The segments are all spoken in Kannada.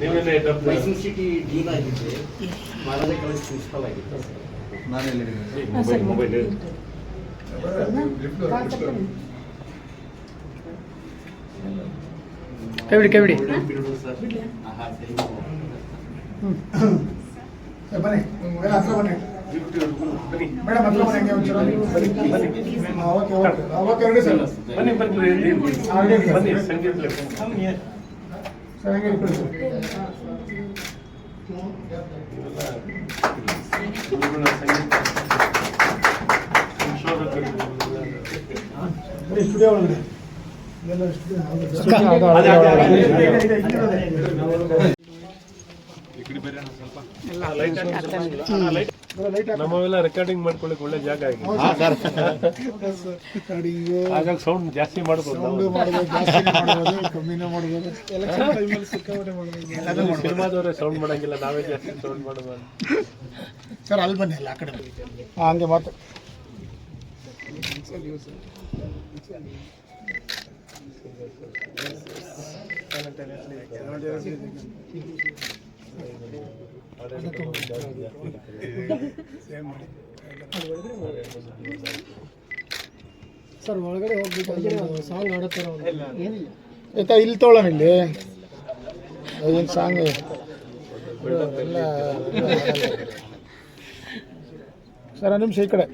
ನೀವೇನೇ ಮೈಸೂರು ಸಿಟಿ ಡೀನ್ ಆಗಿದ್ದೆ ಮಾಡದೇ ಕಾಲೇಜ್ ಪ್ರಿನ್ಸಿಪಲ್ ಆಗಿದ್ದೆ ಮೊಬೈಲ್ ಮೊಬೈಲ್ ಕೈ ಬಿಡಿ ಕೈ ಬಿಡಿ ಬಿಡು ಸರ್. ಆಹಾ ಸರಿ ಬನ್ನಿ ಎಲ್ಲ ಹತ್ರ ಬನ್ನಿ. ಮೇಡಮ್ ಹತ್ರ ಬನ್ನಿ ಒಂಚೂರು. ಬನ್ನಿ ಓಕೆ ಓಕೆ ಸರ್ ಬನ್ನಿ ಬನ್ನಿ ಬನ್ನಿ. ಸಂಗೀತ ಸ್ಟುಡಿಯೋ ಒಳಗಡೆ. ಇದೆಲ್ಲ ಸ್ಟುಡಿಯೋ ನಮ್ಮವೆಲ್ಲ ರೆಕಾರ್ಡಿಂಗ್ ಮಾಡ್ಕೊಳ್ಳಿಕ್ಕೆ ಒಳ್ಳೆ ಜಾಗ ಆಗಿದೆ. ಹಾಗಾಗಿ ಸೌಂಡ್ ಜಾಸ್ತಿ ಮಾಡ್ಬೋದು. ಸಿನಿಮಾದವರೇ ಸೌಂಡ್ ಮಾಡಂಗಿಲ್ಲ ನಾವೇ ಜಾಸ್ತಿ ಸೌಂಡ್ ಮಾಡಬಾರ್ದು ಸರ್ ಅಲ್ಲಿ ಬನ್ನಿ ಅಲ್ಲ ಆ ಕಡೆ ಹಂಗೆ ಮಾತು. Thank ಮಾತು ಸರ್ ಒಳಗಡೆ ಹೋಗ್ಬಿಟ್ಟು ಸಾಂಗ್ ಆಡತ್ತಾರ ಆಯ್ತಾ ಇಲ್ಲಿ ತೊಗೊಳ್ಳೋಣ ಇಲ್ಲಿ. ಏನು ಸಾಂಗ್ ಸರ್ ನಿಮಿಷ ಈ ಕಡೆ.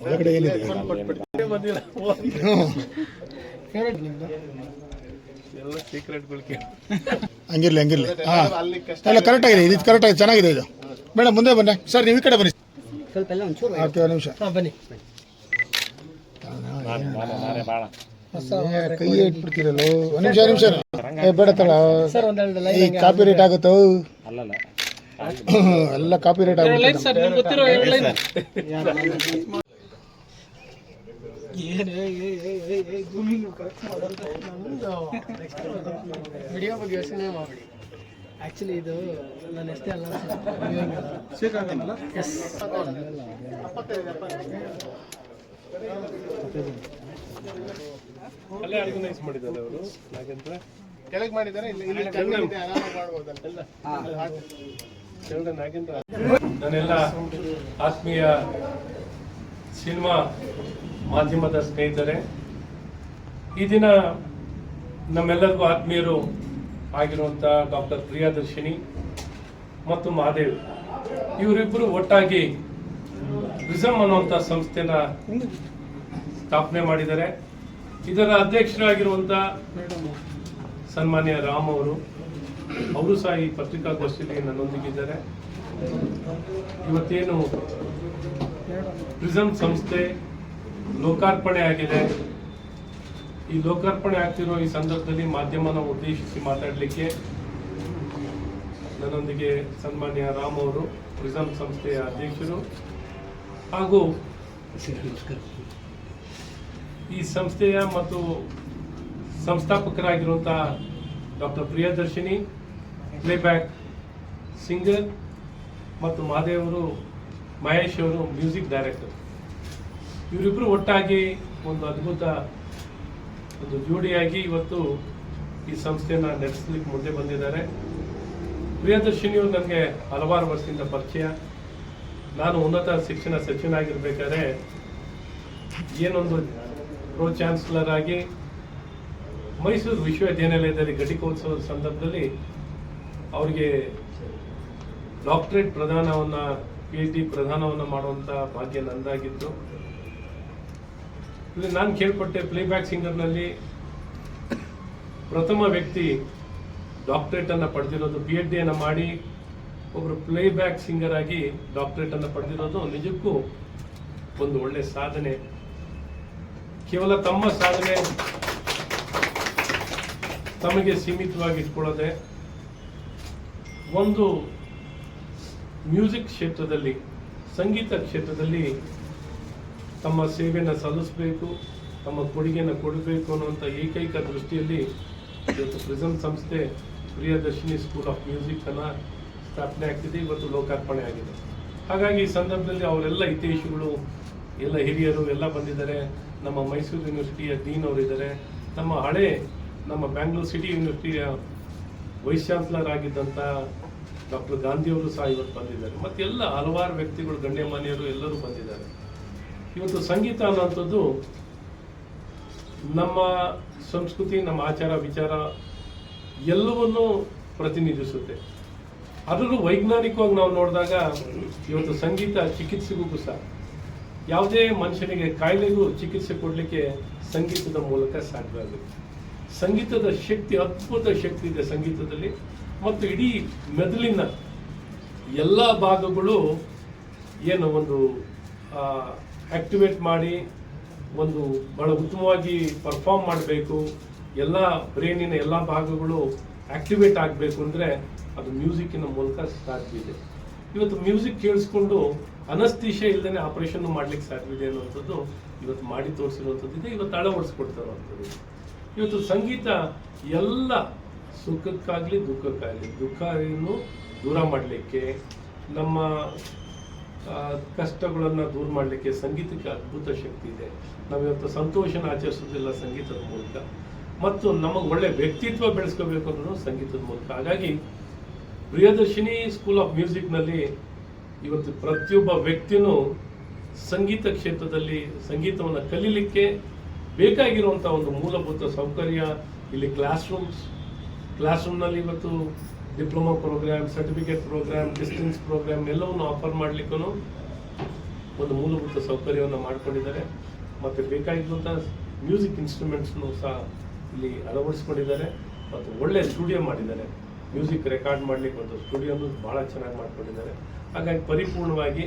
ಒಳಗಡೆ ಏನಿದೆ? ಎಲ್ಲ ಸೀಕ್ರೆಟ್ಗಳು ಹಂಗಿರ್ಲಿ ಹಂಗಿರ್ಲಿ. ಹಾಂ. ಎಲ್ಲ ಕರೆಕ್ಟ್ ಆಗಿದೆ ಇದು ಕರೆಕ್ಟ್ ಆಗಿದೆ ಚೆನ್ನಾಗಿದೆ ಇದು. ಮೇಡಮ್ ಮುಂದೆ ಬನ್ನಿ. ಸರ್ ನೀವು ಈ ಕಡೆ ಬನ್ನಿ. ಸ್ವಲ್ಪ ಎಲ್ಲ ಒಂಚೂರು ಆಗ್ತೀವಿ ಒಂದು ನಿಮಿಷ. ಬನ್ನಿ. ಏ, ಕೈ ಇಟ್ಬಿಡ್ತೀರಲ್ಲ ಒಂದು ನಿಮಿಷ ನಿಮಿಷ. ಏ ಬೇಡ ತಳ ಸರ್ ಒಂದೆರಡು ಈ ಕಾಪಿ ರೇಟ್ ಆಗುತ್ತೋ? ಅಲ್ಲಲ್ಲ. ಎಲ್ಲ ಕಾಪಿ ರೇಟ್ ಲೈನ್ ಆಗುತ್ತೆ ಸರ್ ನಿಮ್ಗೆ ಗೊತ್ತಿರೋ ಎರಡು ಲೈನ್ ವಿಡಿಯೋ ಬಗ್ಗೆ ಯೋಚನೆ ಮಾಡಿ ಆಕ್ಚುಲಿ ಇದು ನನ್ನ ಎಷ್ಟೇ ಅಲ್ಲ. ಎಸ್ ಅಲ್ಲೇ ಆರ್ಗನೈಸ್ ಮಾಡಿದ್ದಾರೆ ಅವರು. ನಾಗೇಂದ್ರ ಕೆಳಗೆ ಮಾಡಿದ್ದಾರೆ ಇಲ್ಲಿ ಇಲ್ಲಿ ಕೆಳಗಡೆ ಇದೆ, ಆರಾಮಾಗಿ ಮಾಡ್ಬೋದಲ್ಲ ಕೆಳಗಡೆ ನಾಗೇಂದ್ರ. ನನ್ನೆಲ್ಲ ಆತ್ಮೀಯ ಸಿನಿಮಾ ಮಾಧ್ಯಮದ ಸ್ನೇಹಿತರೆ, ಈ ದಿನ ನಮ್ಮೆಲ್ಲರಿಗೂ ಆತ್ಮೀಯರು ಆಗಿರುವಂಥ ಡಾಕ್ಟರ್ ಪ್ರಿಯಾದರ್ಶಿನಿ ಮತ್ತು ಮಹಾದೇವ್, ಇವರಿಬ್ಬರು ಒಟ್ಟಾಗಿ ವಿಸಮ್ ಅನ್ನುವಂಥ ಸಂಸ್ಥೆನ ಸ್ಥಾಪನೆ ಮಾಡಿದ್ದಾರೆ. ಇದರ ಅಧ್ಯಕ್ಷರಾಗಿರುವಂಥ ಸನ್ಮಾನ್ಯ ರಾಮ್ ಅವರು ಅವರು ಸಹ ಈ ಪತ್ರಿಕಾಗೋಷ್ಠಿಯಲ್ಲಿ ನನ್ನೊಂದಿಗಿದ್ದಾರೆ. ಇವತ್ತೇನು ಪ್ರಿಸಮ್ ಸಂಸ್ಥೆ ಲೋಕಾರ್ಪಣೆ ಆಗಿದೆ. ಈ ಲೋಕಾರ್ಪಣೆ ಆಗ್ತಿರೋ ಈ ಸಂದರ್ಭದಲ್ಲಿ ಮಾಧ್ಯಮನ ಉದ್ದೇಶಿಸಿ ಮಾತಾಡಲಿಕ್ಕೆ ನನ್ನೊಂದಿಗೆ ಸನ್ಮಾನ್ಯ ರಾಮ್ ಅವರು, ಪ್ರಿಸಮ್ ಸಂಸ್ಥೆಯ ಅಧ್ಯಕ್ಷರು ಹಾಗೂ ಈ ಸಂಸ್ಥೆಯ ಮತ್ತು ಸಂಸ್ಥಾಪಕರಾಗಿರುವಂತಹ ಡಾಕ್ಟರ್ ಪ್ರಿಯದರ್ಶಿನಿ, ಪ್ಲೇಬ್ಯಾಕ್ ಸಿಂಗರ್ ಮತ್ತು ಮಹಾದೇವರು ಮಹೇಶ್ ಅವರು ಮ್ಯೂಸಿಕ್ ಡೈರೆಕ್ಟರ್. ಇವರಿಬ್ಬರು ಒಟ್ಟಾಗಿ ಒಂದು ಅದ್ಭುತ ಒಂದು ಜೋಡಿಯಾಗಿ ಇವತ್ತು ಈ ಸಂಸ್ಥೆಯನ್ನು ನಡೆಸಲಿಕ್ಕೆ ಮುಂದೆ ಬಂದಿದ್ದಾರೆ. ಪ್ರಿಯದರ್ಶಿನಿಯು ನನಗೆ ಹಲವಾರು ವರ್ಷದಿಂದ ಪರಿಚಯ. ನಾನು ಉನ್ನತ ಶಿಕ್ಷಣ ಸಚಿವನಾಗಿರ್ಬೇಕಾದ್ರೆ ಏನೊಂದು ಪ್ರೋ ಚಾನ್ಸಲರ್ ಆಗಿ ಮೈಸೂರು ವಿಶ್ವವಿದ್ಯಾನಿಲಯದಲ್ಲಿ ಘಟಿಕೋತ್ಸವದ ಸಂದರ್ಭದಲ್ಲಿ ಅವರಿಗೆ ಡಾಕ್ಟರೇಟ್ ಪ್ರದಾನವನ್ನು ಪಿ ಎಚ್ ಡಿ ಪ್ರದಾನವನ್ನು ಮಾಡುವಂಥ ಭಾಗ್ಯ ನಂದಾಗಿತ್ತು. ಇಲ್ಲಿ ನಾನು ಕೇಳ್ಪಟ್ಟೆ ಪ್ಲೇಬ್ಯಾಕ್ ಸಿಂಗರ್ನಲ್ಲಿ ಪ್ರಥಮ ವ್ಯಕ್ತಿ ಡಾಕ್ಟರೇಟ್ ಅನ್ನ ಪಡೆದಿರೋದು ಬಿ ಎಡ್ ಡಿಯನ್ನು ಮಾಡಿ ಒಬ್ಬರು ಪ್ಲೇಬ್ಯಾಕ್ ಸಿಂಗರ್ ಆಗಿ ಡಾಕ್ಟರೇಟ್ ಅನ್ನ ಪಡೆದಿರೋದು ನಿಜಕ್ಕೂ ಒಂದು ಒಳ್ಳೆ ಸಾಧನೆ. ಕೇವಲ ತಮ್ಮ ಸಾಧನೆ ತಮಗೆ ಸೀಮಿತವಾಗಿ ಇಟ್ಕೊಳ್ಳದೆ ಒಂದು ಮ್ಯೂಸಿಕ್ ಕ್ಷೇತ್ರದಲ್ಲಿ, ಸಂಗೀತ ಕ್ಷೇತ್ರದಲ್ಲಿ ತಮ್ಮ ಸೇವೆಯನ್ನು ಸಲ್ಲಿಸಬೇಕು, ತಮ್ಮ ಕೊಡುಗೆಯನ್ನು ಕೊಡಬೇಕು ಅನ್ನುವಂಥ ಏಕೈಕ ದೃಷ್ಟಿಯಲ್ಲಿ ಇವತ್ತು ಪ್ರಿಸಮ್ ಸಂಸ್ಥೆ ಪ್ರಿಯದರ್ಶಿನಿ ಸ್ಕೂಲ್ ಆಫ್ ಮ್ಯೂಸಿಕ್ ಅನ್ನ ಸ್ಥಾಪನೆ ಆಗ್ತಿದೆ, ಇವತ್ತು ಲೋಕಾರ್ಪಣೆ ಆಗಿದೆ. ಹಾಗಾಗಿ ಈ ಸಂದರ್ಭದಲ್ಲಿ ಅವರೆಲ್ಲ ಹಿತೈಷಿಗಳು, ಎಲ್ಲ ಹಿರಿಯರು ಎಲ್ಲ ಬಂದಿದ್ದಾರೆ. ನಮ್ಮ ಮೈಸೂರು ಯೂನಿವರ್ಸಿಟಿಯ ಡೀನ್ ಅವರಿದ್ದಾರೆ. ನಮ್ಮ ಹಳೆ, ನಮ್ಮ ಬ್ಯಾಂಗ್ಳೂರ್ ಸಿಟಿ ಯೂನಿವರ್ಸಿಟಿಯ ವೈಸ್ ಚಾನ್ಸಲರ್ ಆಗಿದ್ದಂಥ ಡಾಕ್ಟರ್ ಗಾಂಧಿಯವರು ಸಹ ಇವತ್ತು ಬಂದಿದ್ದಾರೆ. ಮತ್ತೆಲ್ಲ ಹಲವಾರು ವ್ಯಕ್ತಿಗಳು, ಗಣ್ಯಮಾನ್ಯರು ಎಲ್ಲರೂ ಬಂದಿದ್ದಾರೆ. ಇವತ್ತು ಸಂಗೀತ ಅನ್ನೋಂಥದ್ದು ನಮ್ಮ ಸಂಸ್ಕೃತಿ, ನಮ್ಮ ಆಚಾರ, ವಿಚಾರ ಎಲ್ಲವನ್ನೂ ಪ್ರತಿನಿಧಿಸುತ್ತೆ. ಅದರಲ್ಲೂ ವೈಜ್ಞಾನಿಕವಾಗಿ ನಾವು ನೋಡಿದಾಗ ಇವತ್ತು ಸಂಗೀತ ಚಿಕಿತ್ಸೆಗೂ ಸಹ ಯಾವುದೇ ಮನುಷ್ಯನಿಗೆ ಕಾಯಿಲೆಗೂ ಚಿಕಿತ್ಸೆ ಕೊಡಲಿಕ್ಕೆ ಸಂಗೀತದ ಮೂಲಕ ಸಾಧ್ಯ ಆಗುತ್ತೆ. ಸಂಗೀತದ ಶಕ್ತಿ, ಅದ್ಭುತ ಶಕ್ತಿ ಇದೆ ಸಂಗೀತದಲ್ಲಿ. ಮತ್ತು ಇಡೀ ಮೆದುಳಿನ ಎಲ್ಲ ಭಾಗಗಳು ಏನು ಒಂದು ಆಕ್ಟಿವೇಟ್ ಮಾಡಿ ಒಂದು ಬಹಳ ಉತ್ತಮವಾಗಿ ಪರ್ಫಾರ್ಮ್ ಮಾಡಬೇಕು. ಎಲ್ಲ ಬ್ರೈನಿನ ಎಲ್ಲ ಭಾಗಗಳು ಆಕ್ಟಿವೇಟ್ ಆಗಬೇಕು ಅಂದರೆ ಅದು ಮ್ಯೂಸಿಕ್ಕಿನ ಮೂಲಕ ಸಾಧ್ಯವಿದೆ ಇದೆ. ಇವತ್ತು ಮ್ಯೂಸಿಕ್ ಕೇಳಿಸ್ಕೊಂಡು ಅನಸ್ತೀಶ ಇಲ್ಲದೇ ಆಪರೇಷನ್ ಮಾಡ್ಲಿಕ್ಕೆ ಸಾಧ್ಯವಿದೆ ಅನ್ನುವಂಥದ್ದು ಇವತ್ತು ಮಾಡಿ ತೋರಿಸಿರುವಂಥದ್ದು ಇದೆ. ಇವತ್ತು ಅಳವಡಿಸ್ಕೊಡ್ತಿರುವಂಥದ್ದು ಇವತ್ತು ಸಂಗೀತ ಎಲ್ಲ ಸುಖಕ್ಕಾಗಲಿ ದುಃಖಕ್ಕಾಗಲಿ, ದುಃಖ ದೂರ ಮಾಡಲಿಕ್ಕೆ ನಮ್ಮ ಕಷ್ಟಗಳನ್ನು ದೂರ ಮಾಡಲಿಕ್ಕೆ ಸಂಗೀತಕ್ಕೆ ಅದ್ಭುತ ಶಕ್ತಿ ಇದೆ. ನಾವಿವತ್ತು ಸಂತೋಷನ ಆಚರಿಸೋದಿಲ್ಲ ಸಂಗೀತದ ಮೂಲಕ. ಮತ್ತು ನಮಗೆ ಒಳ್ಳೆ ವ್ಯಕ್ತಿತ್ವ ಬೆಳೆಸ್ಕೋಬೇಕು ಅನ್ನೋದು ಸಂಗೀತದ ಮೂಲಕ. ಹಾಗಾಗಿ ಪ್ರಿಯದರ್ಶಿನಿ ಸ್ಕೂಲ್ ಆಫ್ ಮ್ಯೂಸಿಕ್ನಲ್ಲಿ ಇವತ್ತು ಪ್ರತಿಯೊಬ್ಬ ವ್ಯಕ್ತಿನೂ ಸಂಗೀತ ಕ್ಷೇತ್ರದಲ್ಲಿ ಸಂಗೀತವನ್ನು ಕಲೀಲಿಕ್ಕೆ ಬೇಕಾಗಿರುವಂಥ ಒಂದು ಮೂಲಭೂತ ಸೌಕರ್ಯ ಇಲ್ಲಿ ಕ್ಲಾಸ್ ರೂಮ್ಸ್ ಕ್ಲಾಸ್ ರೂಮ್ನಲ್ಲಿ ಇವತ್ತು diploma program, certificate program, distance program ಎಲ್ಲವನ್ನು ಆಫರ್ ಮಾಡಲಿಕ್ಕೂ ಒಂದು ಮೂಲಭೂತ ಸೌಕರ್ಯವನ್ನು ಮಾಡಿಕೊಂಡಿದ್ದಾರೆ. ಮತ್ತು ಬೇಕಾಗಿದ್ದಂಥ ಮ್ಯೂಸಿಕ್ ಇನ್ಸ್ಟ್ರೂಮೆಂಟ್ಸ್ನು ಸಹ ಇಲ್ಲಿ ಅಳವಡಿಸ್ಕೊಂಡಿದ್ದಾರೆ. ಮತ್ತು ಒಳ್ಳೆಯ ಸ್ಟುಡಿಯೋ ಮಾಡಿದ್ದಾರೆ. ಮ್ಯೂಸಿಕ್ ರೆಕಾರ್ಡ್ ಮಾಡಲಿಕ್ಕೆ ಒಂದು ಸ್ಟುಡಿಯೋನು ಭಾಳ ಚೆನ್ನಾಗಿ ಮಾಡಿಕೊಂಡಿದ್ದಾರೆ. ಹಾಗಾಗಿ ಪರಿಪೂರ್ಣವಾಗಿ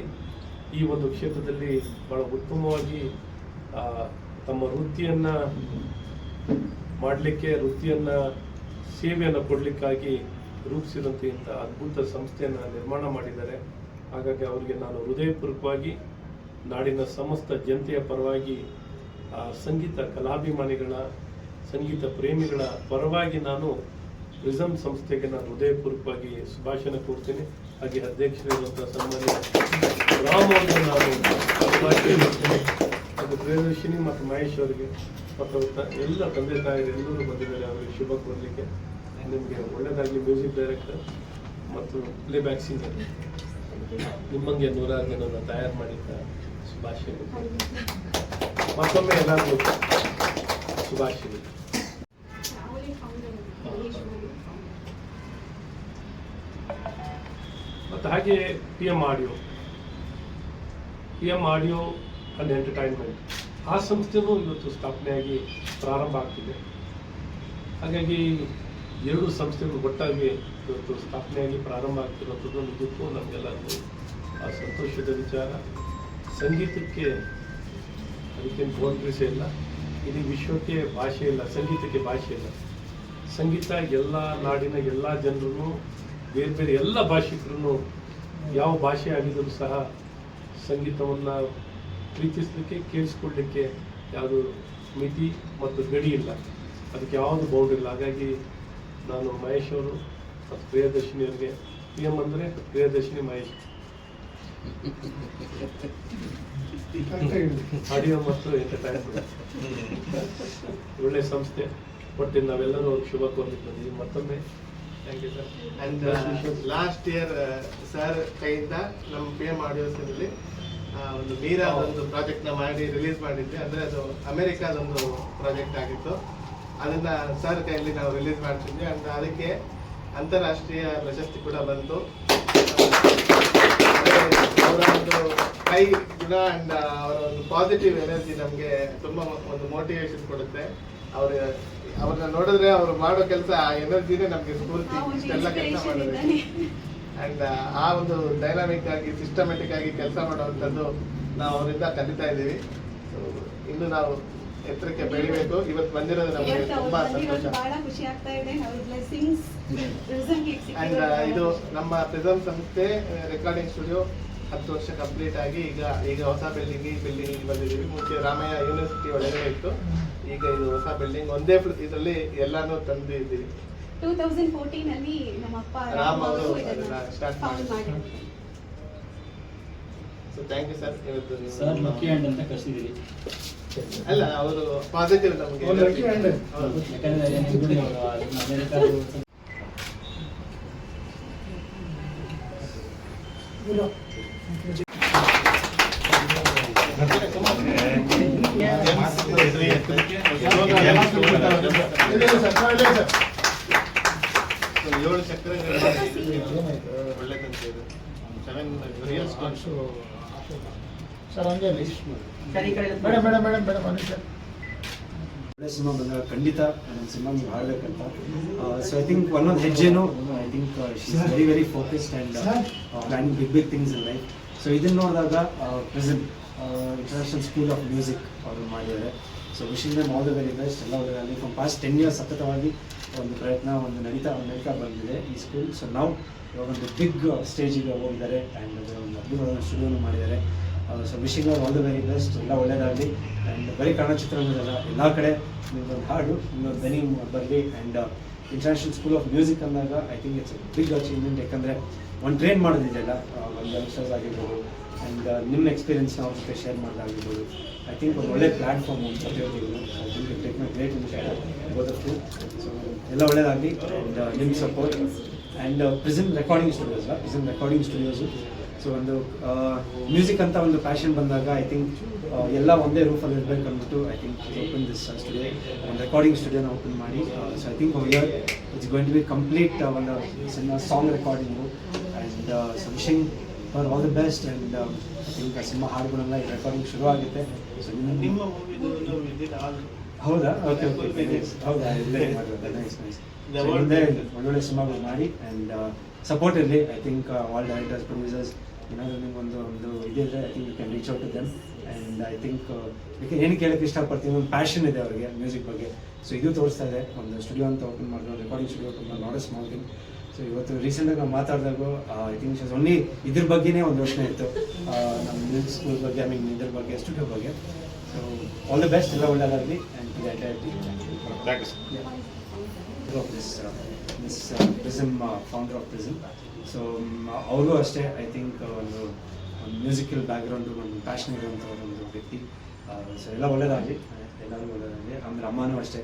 ಈ ಒಂದು ಕ್ಷೇತ್ರದಲ್ಲಿ ಭಾಳ ಉತ್ತಮವಾಗಿ ತಮ್ಮ ವೃತ್ತಿಯನ್ನು ಮಾಡಲಿಕ್ಕೆ, ವೃತ್ತಿಯನ್ನು ಸೇವೆಯನ್ನು ಕೊಡಲಿಕ್ಕಾಗಿ ರೂಪಿಸಿದಂಥ ಇಂಥ ಅದ್ಭುತ ಸಂಸ್ಥೆಯನ್ನು ನಿರ್ಮಾಣ ಮಾಡಿದ್ದಾರೆ. ಹಾಗಾಗಿ ಅವರಿಗೆ ನಾನು ಹೃದಯಪೂರ್ವಕವಾಗಿ ನಾಡಿನ ಸಮಸ್ತ ಜನತೆಯ ಪರವಾಗಿ, ಆ, ಸಂಗೀತ ಕಲಾಭಿಮಾನಿಗಳ, ಸಂಗೀತ ಪ್ರೇಮಿಗಳ ಪರವಾಗಿ ನಾನು ಪ್ರಿಸಮ್ ಸಂಸ್ಥೆಗೆ ನಾನು ಹೃದಯಪೂರ್ವಕವಾಗಿ ಶುಭಾಷಣೆ ಕೊಡ್ತೀನಿ ಹಾಗೆ ಅಧ್ಯಕ್ಷರಿರುವಂಥ ಸನ್ಮಾನ್ಯ ರಾಮವನ್ನು ನಾನು ಅದು ಪ್ರಿಯದರ್ಶಿನಿ ಮತ್ತು ಮಹೇಶ್ ಅವರಿಗೆ, ಮತ್ತು ಎಲ್ಲ ತಂದೆ ತಾಯಿಗಳು ಎಲ್ಲರೂ ಬಂದಿದ್ದಾರೆ. ಅವರಿಗೆ ಶುಭ ಕೋರಲಿಕ್ಕೆ. ನಿಮಗೆ ಒಳ್ಳೆಯದಾಗಲಿ ಮ್ಯೂಸಿಕ್ ಡೈರೆಕ್ಟರ್ ಮತ್ತು ಪ್ಲೇಬ್ಯಾಕ್ ಸಿಂಗರ್ ನಿಮ್ಮಂಗೆ ನೂರಾರು ಜನನ ತಯಾರು ಮಾಡಿದ್ದ ಶುಭಾಶಯಗಳು. ಮತ್ತೊಮ್ಮೆ ಎಲ್ಲರಿಗೂ ಶುಭಾಶಯಗಳು. ಮತ್ತು ಹಾಗೆ P M audio P M audio and entertainment ಆ ಸಂಸ್ಥೆನೂ ಇವತ್ತು ಸ್ಥಾಪನೆಯಾಗಿ ಪ್ರಾರಂಭ ಆಗ್ತಿದೆ. ಹಾಗಾಗಿ ಎರಡು ಸಂಸ್ಥೆಗಳು ಒಟ್ಟಾಗಿ ಇವತ್ತು ಸ್ಥಾಪನೆಯಾಗಿ ಪ್ರಾರಂಭ ಆಗ್ತಿರೋಂಥದ್ದು ನಿಜಕ್ಕೂ ನಮಗೆಲ್ಲರಿಗೂ ಆ ಸಂತೋಷದ ವಿಚಾರ. ಸಂಗೀತಕ್ಕೆ ಅದಕ್ಕೇನು ಬೌಂಡ್ರೀಸೇ ಇಲ್ಲ. ಇಡೀ ವಿಶ್ವಕ್ಕೆ ಭಾಷೆ ಇಲ್ಲ, ಸಂಗೀತಕ್ಕೆ ಭಾಷೆ ಇಲ್ಲ. ಸಂಗೀತ ಎಲ್ಲ ನಾಡಿನ ಎಲ್ಲ ಜನರು, ಬೇರೆ ಬೇರೆ ಎಲ್ಲ ಭಾಷಿಕರು ಯಾವ ಭಾಷೆ ಆಗಿದ್ರು ಸಹ ಸಂಗೀತವನ್ನು ಪ್ರೀತಿಸಲಿಕ್ಕೆ ಕೇಳಿಸ್ಕೊಳ್ಳಿಕ್ಕೆ ಯಾವುದು ಮಿತಿ ಮತ್ತು ಗಡಿ ಇಲ್ಲ. ಅದಕ್ಕೆ ಯಾವುದು ಬೌಂಡ್ ಇಲ್ಲ. ಹಾಗಾಗಿ ನಾನು ಮಹೇಶ್ ಅವರು ಮತ್ತು ಪ್ರಿಯದರ್ಶಿನಿ ಅವರಿಗೆ ಪಿ ಎಂ ಅಂದರೆ ಪ್ರಿಯದರ್ಶಿನಿ ಮಹೇಶ್. ಆಡಿಯೋ ಮತ್ತು ಎಂಟರ್ಟೈನ್ಮೆಂಟ್ ಒಳ್ಳೆ ಸಂಸ್ಥೆ. ಒಟ್ಟು ನಾವೆಲ್ಲರೂ ಅವ್ರಿಗೆ ಶುಭ ಕೋರ್ತಿದ್ದೀವಿ ಮತ್ತೊಮ್ಮೆ thank you sir and last year sir ಕೈಯಿಂದ ನಮ್ಮ ಪಿ ಎಂ ಆಡಿಯೋಸಲ್ಲಿ ಒಂದು ಮೀರಾ ಒಂದು ಪ್ರಾಜೆಕ್ಟ್ನ ಮಾಡಿ ರಿಲೀಸ್ ಮಾಡಿದ್ವಿ. ಅಂದ್ರೆ ಅದು ಅಮೆರಿಕಾದೊಂದು ಪ್ರಾಜೆಕ್ಟ್ ಆಗಿತ್ತು. ಅದನ್ನ ಸರ್ ಕೈಯಲ್ಲಿ ನಾವು ರಿಲೀಸ್ ಮಾಡ್ತಿದ್ವಿ. ಅಂಡ್ ಅದಕ್ಕೆ ಅಂತಾರಾಷ್ಟ್ರೀಯ ಪ್ರಶಸ್ತಿ ಕೂಡ ಬಂತು. ಅವರ ಒಂದು ಕೈ ಗುಣ ಅಂಡ್ ಅವರ ಒಂದು ಪಾಸಿಟಿವ್ ಎನರ್ಜಿ ನಮಗೆ ತುಂಬಾ ಒಂದು ಮೋಟಿವೇಶನ್ ಕೊಡುತ್ತೆ. ಅವ್ರ ಅವ್ರನ್ನ ನೋಡಿದ್ರೆ ಅವ್ರು ಮಾಡೋ ಕೆಲಸ ಆ ಎನರ್ಜಿನೇ ನಮಗೆ ಸ್ಫೂರ್ತಿ ಇಷ್ಟೆಲ್ಲ ಕೆಲಸ ಮಾಡೋದಕ್ಕೆ. ಅಂಡ್ ಆ ಒಂದು ಡೈನಾಮಿಕ್ ಆಗಿ ಸಿಸ್ಟಮೆಟಿಕ್ ಆಗಿ ಕೆಲಸ ಮಾಡುವಂಥದ್ದು ನಾವು ಅವರಿಂದ ಕಲಿತಾ ಇದ್ದೀವಿ. ಸೊ ಇನ್ನು ನಾವು ಎತ್ತರಕ್ಕೆ ಬೆಳಿಬೇಕು. ಇವತ್ತು ಬಂದಿರೋದು ನಮಗೆ ತುಂಬಾ ಸಂತೋಷ. ಬಹಳ ಖುಷಿ ಆಗ್ತಾ ಇದೆ. ಅಂಡ್ ನಮ್ಮ ಪ್ರಿಸಮ್ ಸಂಸ್ಥೆ ರೆಕಾರ್ಡಿಂಗ್ ಸ್ಟುಡಿಯೋ ಹತ್ತು ವರ್ಷ ಕಂಪ್ಲೀಟ್ ಆಗಿ ಈಗ ಈಗ ಹೊಸ ಬಿಲ್ಡಿಂಗ್ ಈ ಬಿಲ್ಡಿಂಗ್ ಬಂದಿದ್ದೀವಿ. ಮುಂಚೆ ರಾಮಯ್ಯ ಯೂನಿವರ್ಸಿಟಿ ಒಳಗೆ ಇತ್ತು. ಈಗ ಇದು ಹೊಸ ಬಿಲ್ಡಿಂಗ್ ಒಂದೇ ಇದರಲ್ಲಿ ಎಲ್ಲಾನು ತಂದಿದ್ದೀವಿ ಟೂ ತೌಸಂಡ್ ಫೋರ್ಟೀನ್ ಅಲ್ಲಿ ನಮ್ಮ ಅಪ್ಪ ರಾಮ್ ರಾಮ್ ಅವರು ಅವರು ಅದನ್ನ ಇದನ್ನ ಮಾಡಿದ್ರು. ಮಾಡಿದ್ರು. ಸೊ ಥ್ಯಾಂಕ್ ಯು ಸರ್ ಇವತ್ತು ನೀವು ಸರ್ ಲಕ್ಕಿ ಹ್ಯಾಂಡ್ ಅಂತ ಕಳಿಸಿದ್ದೀರಿ ಅಲ್ಲ ಅವರು ಪಾಸಿಟಿವ್ ನಮಗೆ. ಏಳು ಚಕ್ರ ಒಳ್ಳೆದಂತ ಇದೆ. ಸೆವೆನ್ ರಿಯಲ್ ಸ್ಟೋನ್ಸ್ ಸರ್ ಹಂಗೆ ಬೇಡ ಬೇಡ ಮೇಡಮ್ ಬೇಡ ಅನಿಲ್ ಸರ್ ಒಳ್ಳೆ ಸಿನಿಮಾ ಬಂದಾಗ ಖಂಡಿತ ನಮ್ಮ ಸಿನಿಮಾ ನೀವು ಹಾಡಬೇಕಂತ. ಸೊ ಐ ಥಿಂಕ್ ಒನ್ ಒಂದು ಹೆಜ್ಜೆನೋ I think she is very very focused and planning big big things in life so ಇದನ್ನು ನೋಡಿದಾಗ present international school of music ಅವರು ಮಾಡಿದ್ದಾರೆ. So wishing them all the very best ಎಲ್ಲ ಅಲ್ಲಿ ಫ್ರಮ್ ಪಾಸ್ಟ್ ಟೆನ್ ಇಯರ್ಸ್ ಸತತವಾಗಿ ಒಂದು ಪ್ರಯತ್ನ ಒಂದು ನಡೀತಾ ನಡೀತಾ ಬಂದಿದೆ ಈ ಸ್ಕೂಲ್ ಸೊ ನಾವು ಇವಾಗ ಒಂದು ಬಿಗ್ ಸ್ಟೇಜಿಗೆ ಹೋಗಿದ್ದಾರೆ ಆ್ಯಂಡ್ ಒಂದು ಅದ್ಭುತವಾದ ಸ್ಟುಡಿಯೋನು ಮಾಡಿದ್ದಾರೆ. So wishing all the very best ಎಲ್ಲ ಒಳ್ಳೆಯದಾಗಲಿ ಆ್ಯಂಡ್ ಬರೀ ಕನ್ನಡ ಚಿತ್ರರಂಗದಲ್ಲ ಎಲ್ಲ ಕಡೆ ನಿಮ್ಮೊಂದು ಹಾಡು ನಿಮ್ಮೊಂದು ಬೆನಿ ಬರಲಿ. And international school of music ಅಂದಾಗ I think it's big achievement ಯಾಕಂದರೆ ಒಂದು ಟ್ರೈನ್ ಮಾಡೋದಿದೆಯಲ್ಲ ಒಂದು ಯಂಗ್ಸ್ಟರ್ಸ್ ಆಗಿರ್ಬೋದು. ಆ್ಯಂಡ್ ನಿಮ್ಮ ಎಕ್ಸ್ಪೀರಿಯನ್ಸ್ ನಾವು ಜೊತೆ ಶೇರ್ ಮಾಡೋದಾಗಿರ್ಬೋದು. ಐ ಥಿಂಕ್ ಒಂದು ಒಳ್ಳೆ ಪ್ಲ್ಯಾಟ್ಫಾರ್ಮ್ ಪ್ರತಿಯೊಬ್ಬರಿಗೂ ನಿಮಗೆ ಮೈ ಗ್ರೇಟ್ ಅಂತ ಆಫ್ ಸೊ ಎಲ್ಲ ಒಳ್ಳೆಯದಾಗಲಿ ಆ್ಯಂಡ್ ನಿಮ್ಮ support and Prism recording studios Prism recording studios so ಒಂದು ಮ್ಯೂಸಿಕ್ ಅಂತ ಒಂದು ಪ್ಯಾಷನ್ ಬಂದಾಗ ಐ ಥಿಂಕ್ ಎಲ್ಲ ಒಂದೇ ರೂಫಲ್ಲಿ ಇರಬೇಕು ಅಂದ್ಬಿಟ್ಟು I think open this studio ಒಂದು ರೆಕಾರ್ಡಿಂಗ್ ಸ್ಟುಡಿಯೋನ ಓಪನ್ ಮಾಡಿ so I think year it's going to be complete ಒಂದು cinema song recording and so wishing for all the best and I think cinema ಹಾಡುಗಳೆಲ್ಲ recording ಶುರು ಆಗುತ್ತೆ. ಸೊ ನಿಮ್ಮ ಹೌದಾ? ಓಕೆ ಓಕೆ ಹೌದಾ? ಇಲ್ಲೇ ನೈಸ್. ಒಳ್ಳೊಳ್ಳೆ ಸಿನಿಮಾಗಳು ಮಾಡಿ ಆ್ಯಂಡ್ ಸಪೋರ್ಟ್ ಇರಲಿ I think all directors producers ಏನಾದರೂ ನಿಮ್ಗೊಂದು ಒಂದು ಇದಿದ್ರೆ you can reach out to them and I think ಯಾಕೆ ಏನು ಕೇಳಕ್ಕೆ ಇಷ್ಟಪಡ್ತೀನಿ ಒಂದು ಪ್ಯಾಷನ್ ಇದೆ ಅವರಿಗೆ ಮ್ಯೂಸಿಕ್ ಬಗ್ಗೆ. ಸೊ ಇದು ತೋರಿಸ್ತಾ ಇದೆ. ಒಂದು ಸ್ಟುಡಿಯೋ ಅಂತ ಓಪನ್ ಮಾಡಿದ್ರು ರೆಕಾರ್ಡಿಂಗ್ ಸ್ಟುಡಿಯೋ ಓಪನ್ ಮಾಡಿ ನಾಟ್ ಸ್ಮಾಲ್ ಥಿಂಗ್ ಸೊ ಇವತ್ತು ರೀಸೆಂಟಾಗಿ ನಾವು ಮಾತಾಡಿದಾಗ ಐ ಥಿಂಕ್ ಶಸ್ ಓನ್ಲಿ ಇದ್ರ ಬಗ್ಗೆನೇ ಒಂದು ಯೋಚನೆ ಇತ್ತು. ನಮ್ಮ ಮ್ಯೂಸಿಕ್ ಸ್ಕೂಲ್ ಬಗ್ಗೆ ಐ ಮೀನ್ ಇದ್ರ ಬಗ್ಗೆ ಸ್ಟುಡಿಯೋ ಬಗ್ಗೆ. ಸೊ ಆಲ್ ದ ಬೆಸ್ಟ್ ಎಲ್ಲ ಒಳ್ಳೆಯದಾಗಲಿ and to the entire of sir uh, Prism founder of Prism. So ಅವರು ಅಷ್ಟೇ ಐ ಥಿಂಕ್ ಒಂದು ಮ್ಯೂಸಿಕಲ್ ಬ್ಯಾಕ್ಗ್ರೌಂಡು ಒಂದು ಪ್ಯಾಷನ್ ಇರುವಂಥ ಒಂದು ವ್ಯಕ್ತಿ. ಸೊ ಎಲ್ಲ ಒಳ್ಳೇದಾಗಲಿ. ಎಲ್ಲರೂ ಒಳ್ಳೇದಾಗಲಿ. ಆಮೇಲೆ ಅಮ್ಮನೂ ಅಷ್ಟೇ.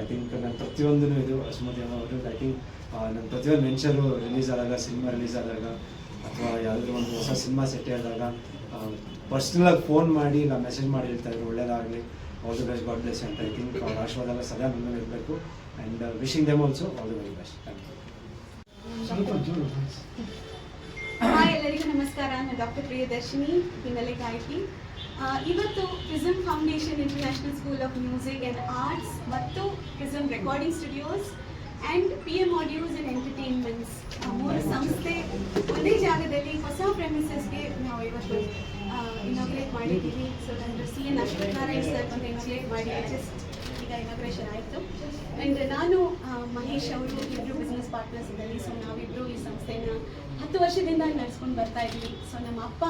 ಐ ಥಿಂಕ್ ನನ್ನ ಪ್ರತಿಯೊಂದೂ ಇದು ಸುಮತಿ ಅಮ್ಮ ಅವರು ಐ ಥಿಂಕ್ ನನ್ನ ಪ್ರತಿಯೊಂದು ವೆಂಚರು ರಿಲೀಸ್ ಆದಾಗ ಸಿನಿಮಾ ರಿಲೀಸ್ ಆದಾಗ, ಅಥವಾ ಯಾವುದಾದ್ರು ಒಂದು ಹೊಸ ಸಿನಿಮಾ ಸೆಟ್ ಆದಾಗ ಪರ್ಸ್ನಲಾಗಿ ಫೋನ್ ಮಾಡಿ ನಾನು ಮೆಸೇಜ್ ಮಾಡಿ ಹೇಳ್ತಾ ಇದ್ರು. ಒಳ್ಳೇದಾಗಲಿ. All the best god bless ಅಂತ ಐ ಥಿಂಕ್ ಅವ್ರ ಆಶೀರ್ವಾದ ಸದಾ ಇರಬೇಕು. And wishing them also all the very best thank you hi ಎಲ್ಲರಿಗೂ ನಮಸ್ಕಾರ, ನಾನು ಡಾಕ್ಟರ್ ಪ್ರಿಯದರ್ಶಿನಿ ಹಿನ್ನೆಲೆ ಗಾಯಕಿ. ಇವತ್ತು Prism foundation international school of music and arts ಮತ್ತು Prism recording studios and P M audios and entertainments. ಮೂರು ಸಂಸ್ಥೆ ಒಂದೇ ಜಾಗದಲ್ಲಿ ಹೊಸ ಪ್ರೆಮಿಸಸ್ಗೆ ನಾವು ಇವತ್ತು ಇನಾಗ್ರೇಟ್ ಮಾಡಿದ್ದೀವಿ. ಸೊ ನಂದು ಸಿ ಎನ್ ಅಶ್ವತ್ಥನಾರಾಯಣ್ ಸರ್ ಒಂದು ಇನಾಗ್ರೇಟ್ ಮಾಡಿ. ಜಸ್ಟ್ ಈಗ ಇನಾಗ್ರೇಷನ್ ಆಯಿತು. ಆ್ಯಂಡ್ ನಾನು ಮಹೇಶ್ ಅವರು ಇಬ್ಬರು ಬಿಸ್ನೆಸ್ ಪಾರ್ಟ್ನರ್ಸ್ ಇದ್ದೀವಿ ಸೊ ನಾವಿಬ್ಬರು ಈ ಸಂಸ್ಥೆನ ಹತ್ತು ವರ್ಷದಿಂದ ನಡೆಸ್ಕೊಂಡು ಬರ್ತಾ ಇದ್ವಿ. ಸೊ ನಮ್ಮ ಅಪ್ಪ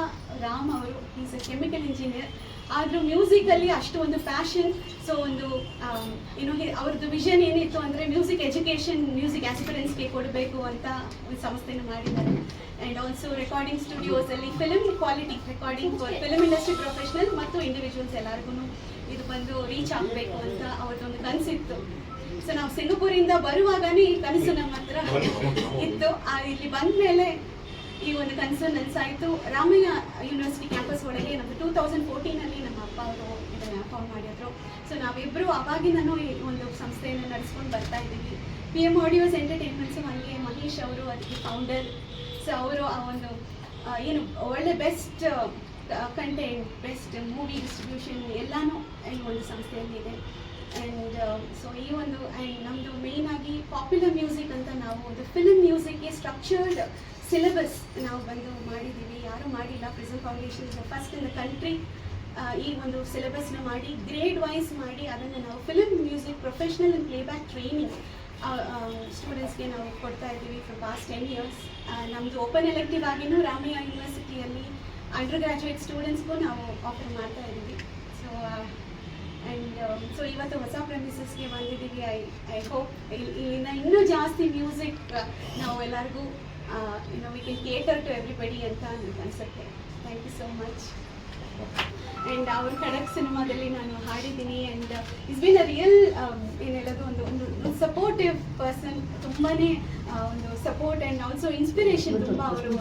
ರಾಮ್ ಅವರು ಈಸ್ ಅ ಕೆಮಿಕಲ್ ಇಂಜಿನಿಯರ್ ಆದರೂ ಮ್ಯೂಸಿಕಲ್ಲಿ ಅಷ್ಟು ಒಂದು ಫ್ಯಾಷನ್ ಸೊ ಒಂದು ಏನು ಅವ್ರದ್ದು ವಿಷನ್ ಏನಿತ್ತು ಅಂದರೆ ಮ್ಯೂಸಿಕ್ ಎಜುಕೇಷನ್ ಮ್ಯೂಸಿಕ್ ಆಸ್ಪಿರೆನ್ಸ್ಗೆ ಕೊಡಬೇಕು ಅಂತ ಒಂದು ಸಂಸ್ಥೆನ ಮಾಡಿದ್ದಾರೆ. And also recording ಸ್ಟುಡಿಯೋಸಲ್ಲಿ film quality recording film industry professional ಮತ್ತು ಇಂಡಿವಿಜುವಲ್ಸ್ ಎಲ್ಲರಿಗೂ ಇದು ಬಂದು ರೀಚ್ ಆಗಬೇಕು ಅಂತ ಅವತ್ತೊಂದು ಕನಸಿತ್ತು. ಸೊ ನಾವು ಸಿಂಗಪುರಿಂದ ಬರುವಾಗನೇ ಈ ಕನಸು ನಮ್ಮ ಹತ್ರ ಇತ್ತು. ಆ, ಇಲ್ಲಿ ಬಂದ ಮೇಲೆ ಈ ಒಂದು ಕನಸು ನನಸಾಯಿತು. ರಾಮಯ್ಯ ಯೂನಿವರ್ಸಿಟಿ ಕ್ಯಾಂಪಸ್ ಒಳಗೆ ನಮ್ಮ ಟೂ ತೌಸಂಡ್ ಫೋರ್ಟೀನಲ್ಲಿ ನಮ್ಮ ಅಪ್ಪ ಅವರು ಇದನ್ನು ಫಾರ್ಮ್ ಮಾಡಿದ್ರು. ಸೊ ನಾವಿಬ್ಬರು ಅವಾಗಿಂದನು ಈ ಒಂದು ಸಂಸ್ಥೆಯನ್ನು ನಡೆಸ್ಕೊಂಡು ಬರ್ತಾ ಇದ್ದೀವಿ. ಪಿ ಎಂ ಆಡಿಯೋಸ್ ಎಂಟರ್ಟೈನ್ಮೆಂಟ್ಸು ಹಾಗೆ ಮಹೇಶ್ ಅವರು ಅದಕ್ಕೆ ಫೌಂಡರ್ ಸೊ ಅವರು ಆ ಒಂದು ಏನು ಒಳ್ಳೆ best content best movie distribution ಎಲ್ಲನೂ ಈ ಒಂದು ಸಂಸ್ಥೆಯಲ್ಲಿದೆ ಆ್ಯಂಡ್ ಸೊ ಈ ಒಂದು ಆ್ಯಂಡ್ ನಮ್ಮದು ಮೇಯ್ನ್ ಆಗಿ ಪಾಪ್ಯುಲರ್ ಮ್ಯೂಸಿಕ್ ಅಂತ ನಾವು ಒಂದು ಫಿಲಮ್ ಮ್ಯೂಸಿಕ್ಗೆ ಸ್ಟ್ರಕ್ಚರ್ಡ್ ಸಿಲೆಬಸ್ ನಾವು ಬಂದು ಮಾಡಿದ್ದೀವಿ. ಯಾರೂ ಮಾಡಿಲ್ಲ ಪ್ರಿಸಲ್ foundation first in the country ಈ ಒಂದು ಸಿಲೆಬಸ್ನ ಮಾಡಿ ಗ್ರೇಡ್ ವೈಸ್ ಮಾಡಿ, ಅದನ್ನು ನಾವು film music professional and playback training ಸ್ಟೂಡೆಂಟ್ಸ್ಗೆ ನಾವು ಕೊಡ್ತಾ ಇದ್ದೀವಿ ಫಾರ್ ಪಾಸ್ಟ್ ಟೆನ್ ಇಯರ್ಸ್ ನಮ್ಮದು ಓಪನ್ ಎಲೆಕ್ಟಿವ್ ಆಗಿನೂ ರಾಮಯ್ಯ ಯೂನಿವರ್ಸಿಟಿಯಲ್ಲಿ ಅಂಡರ್ ಗ್ರ್ಯಾಜುಯೇಟ್ ಸ್ಟೂಡೆಂಟ್ಸ್ಗೂ ನಾವು ಆಫರ್ ಮಾಡ್ತಾ ಇದ್ದೀವಿ. ಆ್ಯಂಡ್ ಸೊ ಇವತ್ತು ಹೊಸ ಪ್ರೆಮಿಸಸ್ಗೆ ಬಂದಿದ್ದೀವಿ ಐ ಐ ಹೋಪ್ ಇಲ್ಲಿಂದ ಇನ್ನೂ ಜಾಸ್ತಿ ಮ್ಯೂಸಿಕ್ ನಾವು ಎಲ್ಲರಿಗೂ no we can cater to everybody ಅಂತ ನನಗೆ ಅನಿಸುತ್ತೆ. Thank you so much and ಅವ್ರ ಖಡಕ್ ಸಿನಿಮಾದಲ್ಲಿ ನಾನು ಹಾಡಿದ್ದೀನಿ and is been a real ಏನು ಹೇಳೋದು, ಒಂದು ಒಂದು ಸಪೋರ್ಟಿವ್ ಪರ್ಸನ್ ತುಂಬಾ ಒಂದು ಸಪೋರ್ಟ್ ಆ್ಯಂಡ್ ಆಲ್ಸೋ ಇನ್ಸ್ಪಿರೇಷನ್ ತುಂಬ ಅವರು.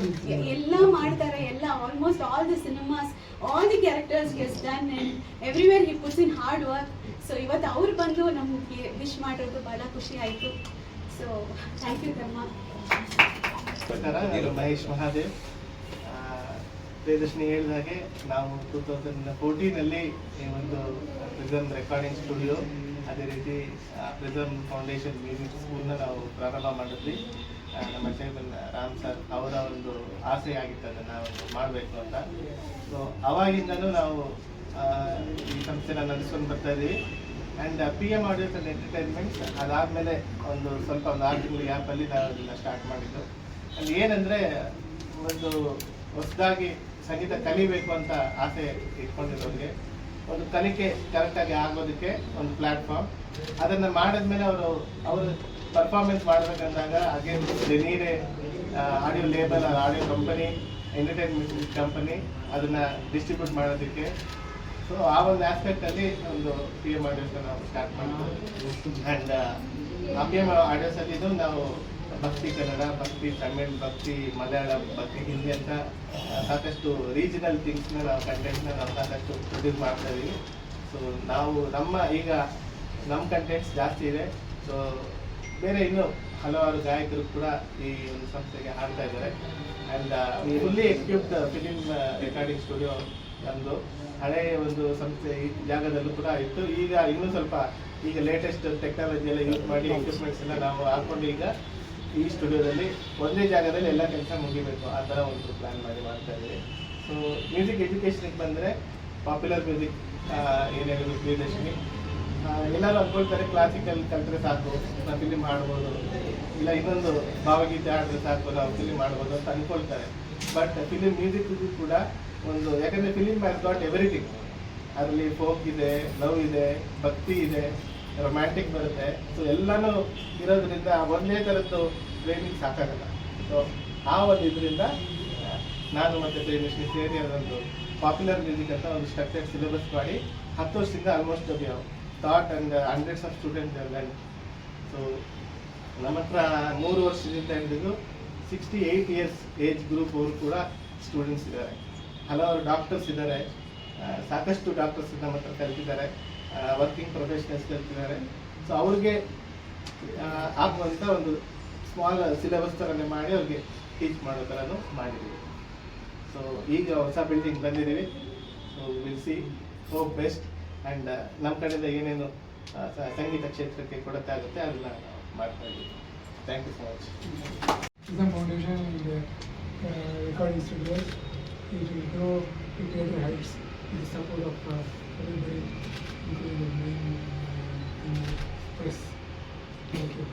ಎಲ್ಲ ಮಾಡ್ತಾರೆ, ಎಲ್ಲ almost all the cinemas all the characters is done and everywhere he puts in hard work so ಇವತ್ತು ಅವ್ರು ಬಂದು ನಮಗೆ ವಿಶ್ ಮಾಡಿರೋದು ಭಾಳ ಖುಷಿ ಆಯಿತು. ಸೊ ಥ್ಯಾಂಕ್ ಯು ತಮ್ಮ ಮಹೇಶ್ ಮಹಾದೇವ್. ಪ್ರಿಯದರ್ಶಿನಿ ಹೇಳಿದ ಹಾಗೆ ನಾವು ಟೂ ತೌಸಂಡ್ ಫೋರ್ಟೀನಲ್ಲಿ ಈ ಒಂದು ಪ್ರಿಸಮ್ ರೆಕಾರ್ಡಿಂಗ್ ಸ್ಟುಡಿಯೋ ಅದೇ ರೀತಿ ಪ್ರಿಸಮ್ ಫೌಂಡೇಶನ್ ಮ್ಯೂಸಿಕ್ ಸ್ಕೂಲ್ನ ನಾವು ಪ್ರಾರಂಭ ಮಾಡಿದ್ವಿ. ನಮ್ಮ ಚೇರ್ಮನ್ ರಾಮ್ ಸರ್ ಅವರ ಒಂದು ಆಸೆ ಆಗಿತ್ತು ಅದನ್ನು ಒಂದು ಮಾಡಬೇಕು ಅಂತ. ಸೊ ಅವಾಗಿಂದಲೂ ನಾವು ಈ ಸಂಸ್ಥೆನ ನಡೆಸ್ಕೊಂಡು ಬರ್ತಾ ಇದ್ದೀವಿ. And P M audios entertainment ಅದಾದಮೇಲೆ ಒಂದು ಸ್ವಲ್ಪ ಒಂದು ಆರು ತಿಂಗಳ ಆ್ಯಪಲ್ಲಿ ನಾವು ಅದನ್ನ ಸ್ಟಾರ್ಟ್ ಮಾಡಿದ್ದು. ಅಲ್ಲಿ ಏನಂದರೆ, ಒಂದು ಹೊಸದಾಗಿ ಸಂಗೀತ ಕಲಿಬೇಕು ಅಂತ ಆಸೆ ಇಟ್ಕೊಂಡಿರೋರಿಗೆ, ಒಂದು ಕಲಿಕೆ ಕರೆಕ್ಟಾಗಿ ಆಗೋದಕ್ಕೆ ಒಂದು ಪ್ಲ್ಯಾಟ್ಫಾರ್ಮ್ ಅದನ್ನು ಮಾಡಿದ್ಮೇಲೆ ಅವರು ಅವರು ಪರ್ಫಾರ್ಮೆನ್ಸ್ ಮಾಡಬೇಕಂದಾಗ ಹಾಗೆ ಡೆನೀರೆ audio label audio company entertainment company ಅದನ್ನು ಡಿಸ್ಟ್ರಿಬ್ಯೂಟ್ ಮಾಡೋದಕ್ಕೆ. ಸೊ ಆ ಒಂದು ಆಸ್ಪೆಕ್ಟ್ ಅಲ್ಲಿ ಒಂದು ಪಿ ಎಂ ಆಡಿಯೋಸ್ ನಾವು ಸ್ಟಾರ್ಟ್ ಮಾಡಿದ್ವಿ ಅಂಡ್ ಆ ಪಿ ಆಡಿಯೋಸ್ ಅಲ್ಲಿ ಇದು ನಾವು ಭಕ್ತಿ ಕನ್ನಡ, ಭಕ್ತಿ ತಮಿಳ್, ಭಕ್ತಿ ಮಲಯಾಳಂ, ಭಕ್ತಿ ಹಿಂದಿ ಅಂತ ಸಾಕಷ್ಟು ರೀಜನಲ್ ಥಿಂಗ್ಸ್ನ ನಾವು ಕಂಟೆಂಟ್ನ ನಾವು ಸಾಕಷ್ಟು ಪ್ರೊಡ್ಯೂಸ್ ಮಾಡ್ತಾ ಇದೀವಿ. ಸೊ ನಾವು ನಮ್ಮ ಈಗ ನಮ್ಮ ಕಂಟೆಂಟ್ಸ್ ಜಾಸ್ತಿ ಇದೆ. ಸೊ ಬೇರೆ ಇನ್ನು ಹಲವಾರು ಗಾಯಕರು ಕೂಡ ಈ ಒಂದು ಸಂಸ್ಥೆಗೆ ಹಾಡ್ತಾ ಇದ್ದಾರೆ. And fully equipped film recording studio ನಮ್ಮದು ಹಳೆಯ ಒಂದು ಸಂಸ್ಥೆ ಈ ಜಾಗದಲ್ಲೂ ಕೂಡ ಇತ್ತು. ಈಗ ಇನ್ನೂ ಸ್ವಲ್ಪ ಈಗ ಲೇಟೆಸ್ಟ್ ಟೆಕ್ನಾಲಜಿ ಎಲ್ಲ ಯೂಸ್ ಮಾಡಿ ಎಕ್ವಿಪ್ಮೆಂಟ್ಸ್ ಎಲ್ಲ ನಾವು ಹಾಕೊಂಡು ಈಗ ಈ ಸ್ಟುಡಿಯೋದಲ್ಲಿ ಒಂದೇ ಜಾಗದಲ್ಲಿ ಎಲ್ಲ ಕೆಲಸ ಮುಗಿಬೇಕು ಆ ಥರ ಒಂದು ಪ್ಲ್ಯಾನ್ ಮಾಡಿ ಮಾಡ್ತಾ ಇದ್ದೀವಿ. ಸೊ ಮ್ಯೂಸಿಕ್ ಎಜುಕೇಷನ್ಗೆ ಬಂದರೆ ಪಾಪ್ಯುಲರ್ ಮ್ಯೂಸಿಕ್ ಏನೇನು ಪ್ರಿಯದರ್ಶಿನಿ ಎಲ್ಲರೂ ಅನ್ಕೊಳ್ತಾರೆ ಕ್ಲಾಸಿಕಲ್ ಕಲ್ತ್ರೆ ಸಾಕು ನಾವು ಫಿಲಿಮ್ ಮಾಡ್ಬೋದು ಇಲ್ಲ ಇನ್ನೊಂದು ಭಾವಗೀತೆ ಹಾಡಿದ್ರೆ ಸಾಕು, ನಾವು ಫಿಲಿಮ್ ಮಾಡ್ಬೋದು ಅಂತ ಅನ್ಕೊಳ್ತಾರೆ ಬಟ್ ಫಿಲಿಮ್ ಮ್ಯೂಸಿಕ್ ಕೂಡ ಒಂದು, ಯಾಕಂದ್ರೆ ಫಿಲಿಮ್ ಹ್ಯಾಸ್ ಗಾಟ್ ಎವ್ರಿಥಿಂಗ್ ಅದರಲ್ಲಿ ಫೋಕ್ ಇದೆ ಲವ್ ಇದೆ, ಭಕ್ತಿ ಇದೆ ರೊಮ್ಯಾಂಟಿಕ್ ಬರುತ್ತೆ. ಸೊ ಎಲ್ಲನೂ ಇರೋದ್ರಿಂದ ಒಂದೇ ಥರದ್ದು ಟ್ರೈನಿಂಗ್ ಸಾಕಾಗಲ್ಲ. ಸೊ ಆ ಒಂದು ಇದರಿಂದ, ನಾನು ಮತ್ತು ಪ್ರಿಯದರ್ಶಿನಿ ಸೇರಿ ಅದೊಂದು ಪಾಪ್ಯುಲರ್ ಮ್ಯೂಸಿಕ್ ಅಂತ ಒಂದು ಸ್ಟ್ರಕ್ಚರ್ ಸಿಲೆಬಸ್ ಮಾಡಿ ಹತ್ತು ವರ್ಷದಿಂದ almost taught and hundreds of students learn so ನಮ್ಮ ಹತ್ರ ಮೂರು ವರ್ಷದಿಂದ ಹಿಡಿದು sixty eight years age group ಅವರು ಕೂಡ ಸ್ಟೂಡೆಂಟ್ಸ್ ಇದ್ದಾರೆ. ಹಲವಾರು ಡಾಕ್ಟರ್ಸ್ ಇದ್ದಾರೆ. ಸಾಕಷ್ಟು ಡಾಕ್ಟರ್ಸ್ ನಮ್ಮ ಹತ್ರ ಕಲಿತಿದ್ದಾರೆ ವರ್ಕಿಂಗ್ ಪ್ರೊಫೆಷನಲ್ಸ್ ಕಲಿತಿದ್ದಾರೆ. ಸೊ ಅವ್ರಿಗೆ ಆಗುವಂಥ ಒಂದು ಸ್ಮಾಲ್ ಸಿಲೆಬಸ್ ಥರನೇ ಮಾಡಿ ಅವ್ರಿಗೆ ಟೀಚ್ ಮಾಡೋ ಥರನೂ ಮಾಡಿದ್ದೀವಿ. ಸೊ ಈಗ ಹೊಸ ಬಿಲ್ಡಿಂಗ್ ಬಂದಿದ್ದೀವಿ. So will see hope best and uh, ನಮ್ಮ ಕಡೆಯಿಂದ ಏನೇನು ಸಂಗೀತ ಕ್ಷೇತ್ರಕ್ಕೆ ಕೊಡತ್ತೆ ಆಗುತ್ತೆ ಅದನ್ನ ಮಾಡ್ತಾ ಇದ್ದೀವಿ. Thank you so much foundation ಇದೆ recording studio heights support of press thank you